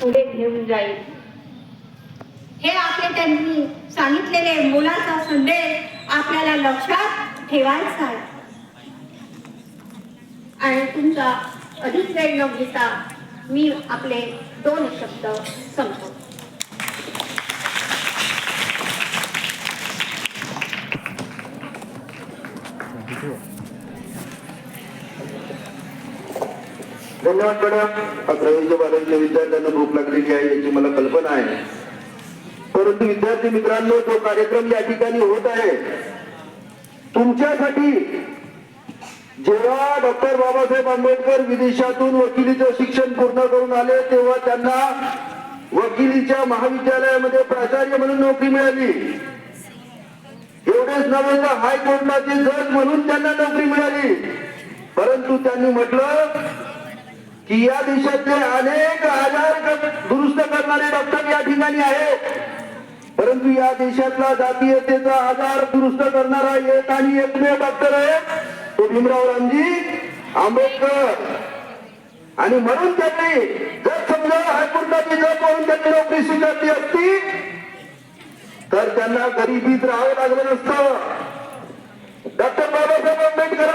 पुढे घेऊन जाईल. हे आपले त्यांनी सांगितलेले मुलाचा संदेश आपल्याला लक्षात ठेवायचा आहे. आणि तुमचा अधिक वेळ न घेता मी आपले दोन शब्द संपतो हो, धन्यवाद मॅडम अकरावीच्या बारावीच्या विद्यार्थ्यांना भूक लागलेली आहे याची मला कल्पना आहे. परंतु विद्यार्थी मित्रांनो जो कार्यक्रम या ठिकाणी होत आहे. तुमच्यासाठी जेव्हा डॉक्टर बाबासाहेब आंबेडकर विदेशातून वकिलीचं शिक्षण पूर्ण करून आले तेव्हा त्यांना वकिलीच्या महाविद्यालयामध्ये प्राचार्य म्हणून नोकरी मिळाली. एवढेच नव्हे तर हायकोर्टाचे जज म्हणून त्यांना नोकरी मिळाली. परंतु त्यांनी म्हटलं की या देशातले अनेक आजार दुरुस्त करणारे डॉक्टर या ठिकाणी आहेत. परंतु या देशातला जातीयतेचा आजार दुरुस्त करणारा एक आणि एकमेव डॉक्टर आहे तो भीमराव रामजी आंबेडकर. आणि म्हणून त्यांनी जर समजा हायकोर्टाची जर करून त्यांनी नोकरी स्वीकारली असती तर त्यांना गरिबीत राहावं लागलं नसतं. डॉक्टर बाबासाहेब आंबेडकर